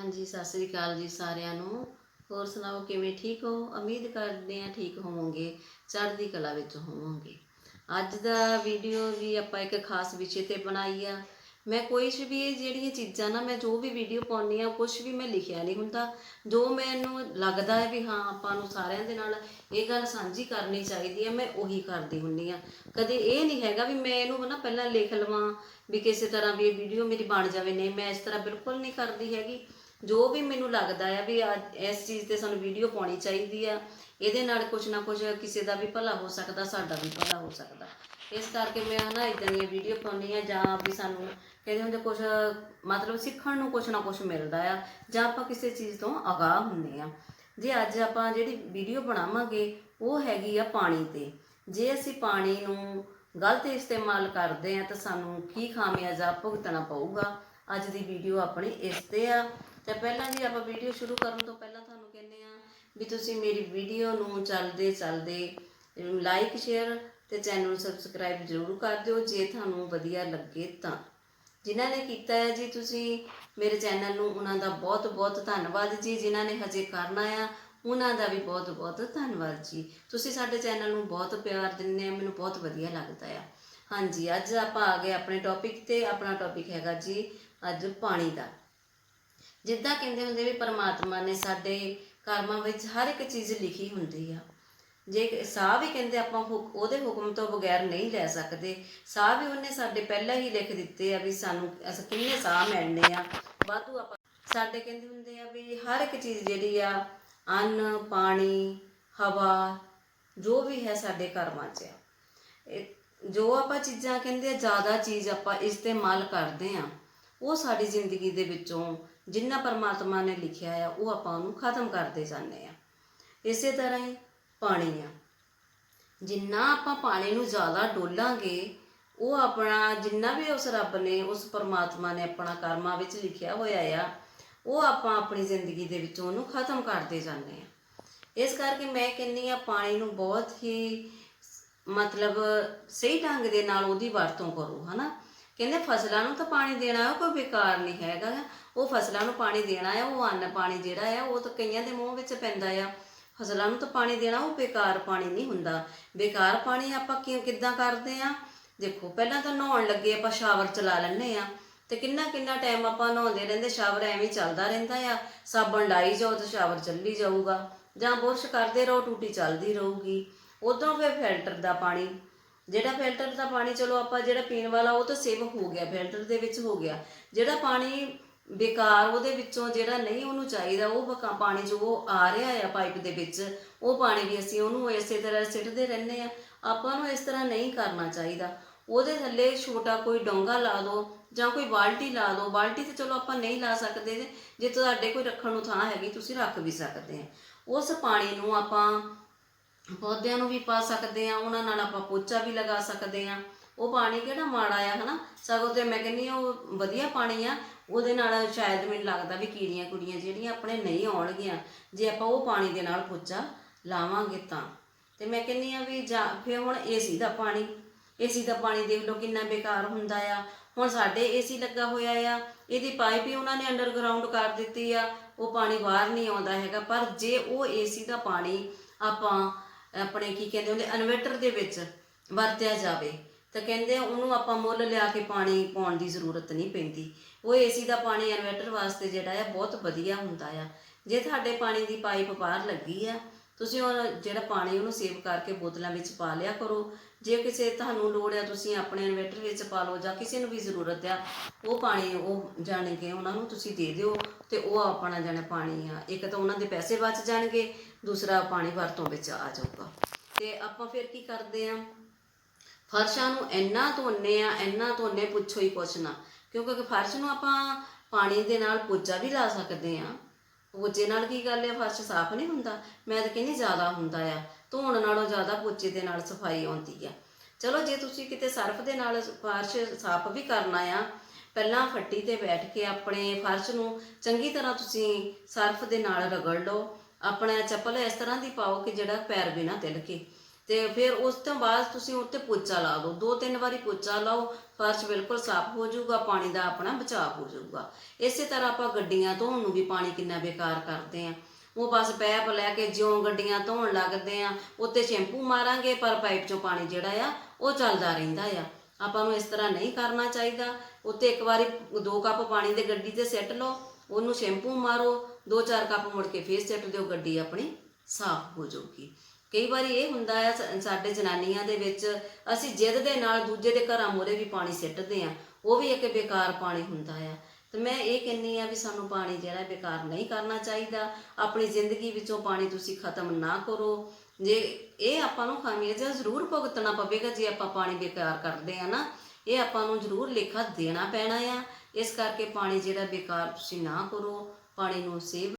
ਹਾਂਜੀ, ਸਤਿ ਸ੍ਰੀ ਅਕਾਲ ਜੀ ਸਾਰਿਆਂ ਨੂੰ। ਹੋਰ ਸੁਣਾਓ, ਕਿਵੇਂ ਠੀਕ ਹੋ? ਉਮੀਦ ਕਰਦੇ ਆ ਠੀਕ ਹੋਵੋਗੇ, ਚੜ੍ਹਦੀ ਕਲਾ ਵਿੱਚ ਹੋਵੋਗੇ। ਅੱਜ ਦਾ ਵੀਡੀਓ ਵੀ ਆਪਾਂ ਇੱਕ ਖਾਸ ਵਿਸ਼ੇ ਤੇ ਬਣਾਈ ਆ। ਮੈਂ ਕੋਈ ਵੀ ਇਹ ਜਿਹੜੀਆਂ ਚੀਜ਼ਾਂ ਨਾ, ਮੈਂ ਜੋ ਵੀ ਵੀਡੀਓ ਪਾਉਣੀ ਆ ਕੁਝ ਵੀ ਮੈਂ ਲਿਖਿਆ ਨਹੀਂ ਹੁੰਦਾ। ਜੋ ਮੈਨੂੰ ਲੱਗਦਾ ਹੈ ਵੀ ਹਾਂ, ਆਪਾਂ ਨੂੰ ਸਾਰਿਆਂ ਦੇ ਨਾਲ ਇਹ ਗੱਲ ਸਾਂਝੀ ਕਰਨੀ ਚਾਹੀਦੀ ਹੈ, ਮੈਂ ਉਹੀ ਕਰਦੀ ਹੁੰਨੀ ਆ ਕਦੇ ਇਹ ਨਹੀਂ ਹੈਗਾ ਵੀ ਮੈਂ ਇਹਨੂੰ ਨਾ ਪਹਿਲਾਂ ਲਿਖ ਲਵਾਂ, ਵੀ ਕਿਸੇ ਤਰ੍ਹਾਂ ਵੀ ਇਹ ਵੀਡੀਓ ਮੇਰੀ ਬਣ ਜਾਵੇ। ਨਹੀਂ, ਮੈਂ ਇਸ ਤਰ੍ਹਾਂ ਬਿਲਕੁਲ ਨਹੀਂ ਕਰਦੀ ਹੈਗੀ। ਜੋ ਵੀ ਮੈਨੂੰ ਲੱਗਦਾ ਆ ਵੀ ਅੱਜ ਇਸ ਚੀਜ਼ ਤੇ ਸਾਨੂੰ ਵੀਡੀਓ ਪਾਉਣੀ ਚਾਹੀਦੀ ਆ, ਇਹਦੇ ਨਾਲ ਕੁਝ ਨਾ ਕੁਝ ਕਿਸੇ ਦਾ ਵੀ ਭਲਾ ਹੋ ਸਕਦਾ, ਸਾਡਾ ਵੀ ਭਲਾ ਹੋ ਸਕਦਾ। ਇਸ ਕਰਕੇ ਮੈਂ ਹਨਾ ਇਦਾਂ ਦੀਆਂ ਵੀਡੀਓ ਪਾਉਣੀ ਆ ਜਾਂ ਵੀ ਸਾਨੂੰ ਕਹਿੰਦੇ ਹੁੰਦੇ ਕੁਝ ਮਤਲਬ ਸਿੱਖਣ ਨੂੰ ਕੁਝ ਨਾ ਕੁਝ ਮਿਲਦਾ ਆ, ਜਾਂ ਆਪਾਂ ਕਿਸੇ ਚੀਜ਼ ਤੋਂ ਅਗਾਹ ਹੁੰਦੇ ਆ। ਜੇ ਅੱਜ ਆਪਾਂ ਜਿਹੜੀ ਵੀਡੀਓ ਬਣਾਵਾਂਗੇ, ਉਹ ਹੈਗੀ ਆ ਪਾਣੀ ਤੇ। ਜੇ ਅਸੀਂ ਪਾਣੀ ਨੂੰ ਗਲਤ ਇਸਤੇਮਾਲ ਕਰਦੇ ਆ, ਤਾਂ ਸਾਨੂੰ ਕੀ ਖਾਮਿਆਜ਼ਾ ਭੁਗਤਣਾ ਪਊਗਾ? ਅੱਜ ਦੀ ਵੀਡੀਓ ਆਪਣੀ ਇਸ ਤੇ ਆ। ਤੇ ਪਹਿਲਾਂ ਜੀ ਆਪਾਂ ਵੀਡੀਓ ਸ਼ੁਰੂ ਕਰਨ ਤੋਂ ਪਹਿਲਾਂ ਤੁਹਾਨੂੰ ਕਹਿੰਦੇ ਆ ਵੀ ਤੁਸੀਂ ਮੇਰੀ ਵੀਡੀਓ ਨੂੰ ਚੱਲਦੇ ਚੱਲਦੇ ਲਾਈਕ ਸ਼ੇਅਰ ਤੇ ਚੈਨਲ ਨੂੰ ਸਬਸਕ੍ਰਾਈਬ ਜ਼ਰੂਰ ਕਰ ਦਿਓ, ਜੇ ਤੁਹਾਨੂੰ ਵਧੀਆ ਲੱਗੇ ਤਾਂ। ਜਿਨ੍ਹਾਂ ਨੇ ਕੀਤਾ ਹੈ ਜੀ, ਤੁਸੀਂ ਮੇਰੇ ਚੈਨਲ ਨੂੰ ਉਹਨਾਂ ਦਾ ਬਹੁਤ ਬਹੁਤ ਧੰਨਵਾਦ ਜੀ। ਜਿਨ੍ਹਾਂ ਨੇ ਹਜੇ ਕਰਨਾ ਆ, ਉਹਨਾਂ ਦਾ ਵੀ ਬਹੁਤ ਬਹੁਤ ਧੰਨਵਾਦ ਜੀ। ਤੁਸੀਂ ਸਾਡੇ ਚੈਨਲ ਨੂੰ ਬਹੁਤ ਪਿਆਰ ਦਿੰਦੇ ਆ, ਮੈਨੂੰ ਬਹੁਤ ਵਧੀਆ ਲੱਗਦਾ ਆ। ਹਾਂਜੀ, ਅੱਜ ਆਪਾਂ ਆ ਗਏ ਆਪਣੇ ਟੌਪਿਕ ਤੇ, ਆਪਣਾ ਟੌਪਿਕ ਹੈਗਾ ਜੀ, ਅੱਜ ਪਾਣੀ ਦਾ। ਜਿੱਦਾਂ ਕਹਿੰਦੇ ਹੁੰਦੇ ਵੀ ਪਰਮਾਤਮਾ ਨੇ ਸਾਡੇ ਕਰਮਾਂ ਵਿੱਚ ਹਰ ਇੱਕ ਚੀਜ਼ ਲਿਖੀ ਹੁੰਦੀ ਆ। ਜੇ ਸਾਹ ਵੀ ਕਹਿੰਦੇ ਆਪਾਂ ਉਹਦੇ ਹੁਕਮ ਤੋਂ ਬਗੈਰ ਨਹੀਂ ਲੈ ਸਕਦੇ, ਸਾਹ ਵੀ ਉਹਨੇ ਸਾਡੇ ਪਹਿਲਾਂ ਹੀ ਲਿਖ ਦਿੱਤੇ ਆ ਵੀ ਸਾਨੂੰ ਅਸੀਂ ਕਿੰਨੇ ਸਾਹ ਮਿਲਣੇ ਆ। ਵਾਧੂ ਆਪਾਂ, ਸਾਡੇ ਕਹਿੰਦੇ ਹੁੰਦੇ ਆ ਵੀ ਹਰ ਇੱਕ ਚੀਜ਼ ਜਿਹੜੀ ਆ, ਅੰਨ, ਪਾਣੀ, ਹਵਾ, ਜੋ ਵੀ ਹੈ ਸਾਡੇ ਕਰਮਾਂ 'ਚ ਆ। ਜੋ ਆਪਾਂ ਚੀਜ਼ਾਂ ਕਹਿੰਦੇ ਆ, ਜ਼ਿਆਦਾ ਚੀਜ਼ ਆਪਾਂ ਇਸਤੇਮਾਲ ਕਰਦੇ ਆ। ਉਹ ਸਾਡੀ ਜ਼ਿੰਦਗੀ ਦੇ ਵਿੱਚੋਂ ਜਿੰਨਾ ਪਰਮਾਤਮਾ ਨੇ ਲਿਖਿਆ ਆ, ਉਹ ਆਪਾਂ ਉਹਨੂੰ ਖਤਮ ਕਰਦੇ ਜਾਂਦੇ ਆ। ਇਸੇ ਤਰ੍ਹਾਂ ਹੀ ਪਾਣੀ ਆ ਜਿੰਨਾ ਆਪਾਂ ਪਾਣੀ ਨੂੰ ਜ਼ਿਆਦਾ ਡੋਲਾਂਗੇ, ਉਹ ਆਪਣਾ ਜਿੰਨਾ ਵੀ ਉਸ ਰੱਬ ਨੇ, ਉਸ ਪਰਮਾਤਮਾ ਨੇ ਆਪਣਾ ਕਰਮਾਂ ਵਿੱਚ ਲਿਖਿਆ ਹੋਇਆ ਆ, ਉਹ ਆਪਾਂ ਆਪਣੀ ਜ਼ਿੰਦਗੀ ਦੇ ਵਿੱਚੋਂ ਉਹਨੂੰ ਖਤਮ ਕਰਦੇ ਜਾਂਦੇ ਆ। ਇਸ ਕਰਕੇ ਮੈਂ ਕਹਿੰਨੀ ਆ, ਪਾਣੀ ਨੂੰ ਬਹੁਤ ਹੀ ਮਤਲਬ ਸਹੀ ਢੰਗ ਦੇ ਨਾਲ ਉਹਦੀ ਵਰਤੋਂ ਕਰੋ, ਹਨਾ? ਕਹਿੰਦੇ ਫਸਲਾਂ ਨੂੰ ਤਾਂ ਪਾਣੀ ਦੇਣਾ ਹੈ, ਕੋਈ ਬੇਕਾਰ ਨਹੀਂ ਹੈਗਾ। ਉਹ ਫਸਲਾਂ ਨੂੰ ਪਾਣੀ ਦੇਣਾ ਹੈ ਉਹ ਅੰਨ ਪਾਣੀ ਜਿਹੜਾ ਆ ਉਹ ਤਾਂ ਕਈਆਂ ਦੇ ਮੂੰਹ ਵਿੱਚ ਪੈਂਦਾ ਆ। ਫਸਲਾਂ ਨੂੰ ਤਾਂ ਪਾਣੀ ਦੇਣਾ ਉਹ ਬੇਕਾਰ ਪਾਣੀ ਨਹੀਂ ਹੁੰਦਾ। ਬੇਕਾਰ ਪਾਣੀ ਆਪਾਂ ਕਿਉਂ ਕਿੱਦਾਂ ਕਰਦੇ ਆ? ਦੇਖੋ ਪਹਿਲਾਂ ਤਾਂ ਨਹਾਉਣ ਲੱਗੇ ਆਪਾਂ ਸ਼ਾਵਰ ਚਲਾ ਲੈਂਦੇ ਆ। ਤੇ ਕਿੰਨਾ ਕਿੰਨਾ ਟਾਈਮ ਆਪਾਂ ਨਹਾਉਂਦੇ ਰਹਿੰਦੇ ਸ਼ਾਵਰ ਐਵੇਂ ਚੱਲਦਾ ਰਹਿੰਦਾ ਆ। ਸਾਬਣ ਲਾਈ ਜਾਓ ਤੇ ਸ਼ਾਵਰ ਚੱਲੀ ਜਾਊਗਾ। ਜਾਂ ਬੁਰਸ਼ ਕਰਦੇ ਰਹੋ ਟੂਟੀ ਚੱਲਦੀ ਰਹੂਗੀ। ਉਦੋਂ ਫਿਰ ਫਿਲਟਰ ਦਾ ਪਾਣੀ ਜਿਹੜਾ ਫਿਲਟਰ ਦਾ ਪਾਣੀ ਚਲੋ ਆਪਾਂ ਜਿਹੜਾ ਪੀਣ ਵਾਲਾ ਉਹ ਤਾਂ ਸੇਵ ਹੋ ਗਿਆ ਫਿਲਟਰ ਦੇ ਵਿੱਚ ਹੋ ਗਿਆ। ਜਿਹੜਾ ਪਾਣੀ ਬੇਕਾਰ ਉਹਦੇ ਵਿੱਚੋਂ ਜਿਹੜਾ ਨਹੀਂ ਉਹਨੂੰ ਚਾਹੀਦਾ, ਉਹ ਪਾਣੀ ਜੋ ਆ ਰਿਹਾ ਆ ਪਾਈਪ ਦੇ ਵਿੱਚ, ਉਹ ਪਾਣੀ ਵੀ ਅਸੀਂ ਉਹਨੂੰ ਇਸੇ ਤਰ੍ਹਾਂ ਸਿੱਟਦੇ ਰਹਿੰਦੇ ਆ। ਆਪਾਂ ਨੂੰ ਇਸ ਤਰ੍ਹਾਂ ਨਹੀਂ ਕਰਨਾ ਚਾਹੀਦਾ। ਉਹਦੇ ਥੱਲੇ ਛੋਟਾ ਕੋਈ ਡੋਂਗਾ ਲਾ ਦਿਓ ਜਾਂ ਕੋਈ ਬਾਲਟੀ ਲਾ ਦਿਓ ਬਾਲਟੀ ਤੇ ਚਲੋ ਆਪਾਂ ਨਹੀਂ ਲਾ ਸਕਦੇ ਜੇ- ਜੇ ਤੁਹਾਡੇ ਕੋਈ ਰੱਖਣ ਨੂੰ ਥਾਂ ਹੈਗੀ, ਤੁਸੀਂ ਰੱਖ ਵੀ ਸਕਦੇ ਆ। ਉਸ ਪਾਣੀ ਨੂੰ ਆਪਾਂ ਪੌਦਿਆਂ ਨੂੰ ਵੀ ਪਾ ਸਕਦੇ ਆ ਉਹਨਾਂ ਨਾਲ ਆਪਾਂ ਪੋਚਾ ਵੀ ਲਗਾ ਸਕਦੇ ਆ ਉਹ ਪਾਣੀ ਕਿਹੜਾ ਮਾੜਾ ਆ, ਹਨਾ? ਸਗੋਂ ਤੇ ਮੈਂ ਕਹਿੰਨੀ ਆ ਉਹ ਵਧੀਆ ਪਾਣੀ ਆ, ਉਹਦੇ ਨਾਲ ਸ਼ਾਇਦ ਮੈਨੂੰ ਲੱਗਦਾ ਵੀ ਕੀੜੀਆਂ ਕੁੜੀਆਂ ਜਿਹੜੀਆਂ ਆਪਣੇ ਨਹੀਂ ਆਉਣਗੀਆਂ, ਜੇ ਆਪਾਂ ਉਹ ਪਾਣੀ ਦੇ ਨਾਲ ਪੋਚਾ ਲਾਵਾਂਗੇ ਤਾਂ। ਤੇ ਮੈਂ ਕਹਿੰਨੀ ਆ ਵੀ ਜਾਂ ਫਿਰ ਹੁਣ ਏਸੀ ਦਾ ਪਾਣੀ, ਏਸੀ ਦਾ ਪਾਣੀ ਦੇਖ ਲਓ ਕਿੰਨਾ ਬੇਕਾਰ ਹੁੰਦਾ ਆ। ਹੁਣ ਸਾਡੇ ਏਸੀ ਲੱਗਾ ਹੋਇਆ ਆ, ਇਹਦੀ ਪਾਈਪ ਹੀ ਉਹਨਾਂ ਨੇ ਅੰਡਰਗਰਾਉਂਡ ਕਰ ਦਿੱਤੀ ਆ, ਉਹ ਪਾਣੀ ਬਾਹਰ ਨਹੀਂ ਆਉਂਦਾ ਹੈਗਾ, ਪਰ ਜੇ ਉਹ ਏਸੀ ਦਾ ਪਾਣੀ ਆਪਾਂ ਆਪਣੇ ਕੀ ਕਹਿੰਦੇ ਉਹਦੇ ਇਨਵਰਟਰ ਦੇ ਵਿੱਚ ਵਰਤਿਆ ਜਾਵੇ। ਤਾਂ ਕਹਿੰਦੇ ਉਹਨੂੰ ਆਪਾਂ ਮੁੱਲ ਲਿਆ ਕੇ ਪਾਣੀ ਪਾਉਣ ਦੀ ਜ਼ਰੂਰਤ ਨਹੀਂ ਪੈਂਦੀ। ਉਹ ਏਸੀ ਦਾ ਪਾਣੀ ਇਨਵਰਟਰ ਵਾਸਤੇ ਜਿਹੜਾ ਆ, ਬਹੁਤ ਵਧੀਆ ਹੁੰਦਾ ਆ। ਜੇ ਤੁਹਾਡੇ ਪਾਣੀ ਦੀ ਪਾਈਪ ਬਾਹਰ ਲੱਗੀ ਆ, ਤੁਸੀਂ ਉਹ ਜਿਹੜਾ ਪਾਣੀ ਉਹਨੂੰ ਸੇਵ ਕਰਕੇ ਬੋਤਲਾਂ ਵਿੱਚ ਪਾ ਲਿਆ ਕਰੋ। ਜੇ ਕਿਸੇ ਤੁਹਾਨੂੰ ਲੋੜ ਆ ਤੁਸੀਂ ਆਪਣੇ ਇਨਵਰਟਰ ਵਿੱਚ ਪਾ ਲਓ ਜਾਂ ਕਿਸੇ ਨੂੰ ਵੀ ਜ਼ਰੂਰਤ ਆ, ਉਹ ਪਾਣੀ ਉਹ ਜਾਣੇ ਕਿ ਉਹਨਾਂ ਨੂੰ ਤੁਸੀਂ ਦੇ ਦਿਓ ਤੇ ਉਹ ਆਪਣਾ ਜਾਣੇ ਪਾਣੀ ਆ। ਇੱਕ ਤਾਂ ਉਹਨਾਂ ਦੇ ਪੈਸੇ ਬਚ ਜਾਣਗੇ, ਦੂਸਰਾ ਪਾਣੀ ਵਰਤੋਂ ਵਿੱਚ ਆ ਜਾਊਗਾ। ਤੇ ਆਪਾਂ ਫਿਰ ਕੀ ਕਰਦੇ ਆ? ਫਰਸ਼ਾਂ ਨੂੰ ਇੰਨਾ ਧੋਨੇ ਆ, ਇੰਨਾ ਧੋਨੇ ਪੁੱਛੋ ਹੀ ਕੁਛ ਨਾ। ਕਿਉਂਕਿ ਫਰਸ਼ ਨੂੰ ਆਪਾਂ ਪਾਣੀ ਦੇ ਨਾਲ ਪੋਚਾ ਵੀ ਲਾ ਸਕਦੇ ਆ। ਪੋਚੇ ਨਾਲ ਕੀ ਗੱਲ ਹੈ ਫਰਸ਼ ਸਾਫ਼ ਨਹੀਂ ਹੁੰਦਾ। ਮੈਂ ਤਾਂ ਕਹਿੰਦੀ ਜ਼ਿਆਦਾ ਹੁੰਦਾ ਆ। ਧੋਣ ਨਾਲੋਂ ਜ਼ਿਆਦਾ ਪੋਚੇ ਦੇ ਨਾਲ ਸਫ਼ਾਈ ਆਉਂਦੀ ਆ। ਚਲੋ, ਜੇ ਤੁਸੀਂ ਕਿਤੇ ਸਰਫ ਦੇ ਨਾਲ ਫਰਸ਼ ਸਾਫ਼ ਵੀ ਕਰਨਾ ਆ, ਪਹਿਲਾਂ ਫੱਟੀ ਤੇ ਬੈਠ ਕੇ ਆਪਣੇ ਫਰਸ਼ ਨੂੰ ਚੰਗੀ ਤਰ੍ਹਾਂ ਤੁਸੀਂ ਸਰਫ ਦੇ ਨਾਲ ਰਗੜ ਲਓ। ਆਪਣਾ ਚੱਪਲ ਇਸ ਤਰ੍ਹਾਂ ਦੀ ਪਾਓ ਕਿ ਜਿਹੜਾ ਪੈਰ ਵੀ ਨਾ ਤਿਲਕੇ। ਤੇ ਫਿਰ ਉਸ ਤੋਂ ਬਾਅਦ ਤੁਸੀਂ ਉੱਤੇ ਪੋਚਾ ਲਾ ਦਿਓ। ਦੋ ਤਿੰਨ ਵਾਰੀ ਪੋਚਾ ਲਾਓ, ਫਰਸ਼ ਬਿਲਕੁਲ ਸਾਫ਼ ਹੋ ਜਾਊਗਾ, ਪਾਣੀ ਦਾ ਆਪਣਾ ਬਚਾਅ ਹੋ ਜਾਊਗਾ। ਇਸੇ ਤਰ੍ਹਾਂ ਆਪਾਂ ਗੱਡੀਆਂ ਧੋਣ ਨੂੰ ਵੀ ਪਾਣੀ ਕਿੰਨਾ ਬੇਕਾਰ ਕਰਦੇ ਆ। ਉਹ ਬਸ ਪੈਪ ਲੈ ਕੇ ਜਿਉਂ ਗੱਡੀਆਂ ਧੋਣ ਲੱਗਦੇ ਆ ਉੱਤੇ ਸ਼ੈਂਪੂ ਮਾਰਾਂਗੇ, ਪਰ ਪਾਈਪ ਚੋਂ ਪਾਣੀ ਜਿਹੜਾ ਆ, ਉਹ ਚੱਲਦਾ ਰਹਿੰਦਾ ਆ। ਆਪਾਂ ਨੂੰ ਇਸ ਤਰ੍ਹਾਂ ਨਹੀਂ ਕਰਨਾ ਚਾਹੀਦਾ। ਉੱਤੇ ਇੱਕ ਵਾਰੀ ਦੋ ਕੱਪ ਪਾਣੀ ਦੇ ਗੱਡੀ ਤੇ ਸਿੱਟ ਲਓ, ਉਹਨੂੰ ਸ਼ੈਂਪੂ ਮਾਰੋ, ਦੋ ਚਾਰ ਕੱਪ ਮੁੜ ਕੇ ਫੇਰ ਸਿੱਟ ਦਿਓ, ਗੱਡੀ ਆਪਣੀ ਸਾਫ਼ ਹੋ ਜਾਊਗੀ। ਕਈ ਵਾਰੀ ਇਹ ਹੁੰਦਾ ਆ ਸਾਡੇ ਜਨਾਨੀਆਂ ਦੇ ਵਿੱਚ ਅਸੀਂ ਜਿੱਦ ਦੇ ਨਾਲ ਦੂਜੇ ਦੇ ਘਰਾਂ ਮੋਰੇ ਵੀ ਪਾਣੀ ਸਿੱਟਦੇ ਆ, ਉਹ ਵੀ ਇੱਕ ਬੇਕਾਰ ਪਾਣੀ ਹੁੰਦਾ ਆ। ਤੇ ਮੈਂ ਇਹ ਕਹਿੰਨੀ ਆ ਵੀ ਸਾਨੂੰ ਪਾਣੀ ਜਿਹੜਾ ਬੇਕਾਰ ਨਹੀਂ ਕਰਨਾ ਚਾਹੀਦਾ, ਆਪਣੀ ਜ਼ਿੰਦਗੀ ਵਿੱਚੋਂ ਪਾਣੀ ਤੁਸੀਂ ਖਤਮ ਨਾ ਕਰੋ। ਜੇ ਇਹ ਆਪਾਂ ਨੂੰ ਖਾਮਿਆਜ਼ਾ ਜ਼ਰੂਰ ਭੁਗਤਣਾ ਪਵੇਗਾ, ਜੇ ਆਪਾਂ ਪਾਣੀ ਬੇਕਾਰ ਕਰਦੇ ਆ ਨਾ, ਇਹ ਆਪਾਂ ਨੂੰ ਜ਼ਰੂਰ ਲੇਖਾ ਦੇਣਾ ਪੈਣਾ ਆ। ਇਸ ਕਰਕੇ ਪਾਣੀ ਜਿਹੜਾ ਬੇਕਾਰ ਤੁਸੀਂ ਨਾ ਕਰੋ, ਪਾਣੀ ਨੂੰ ਸੇਵ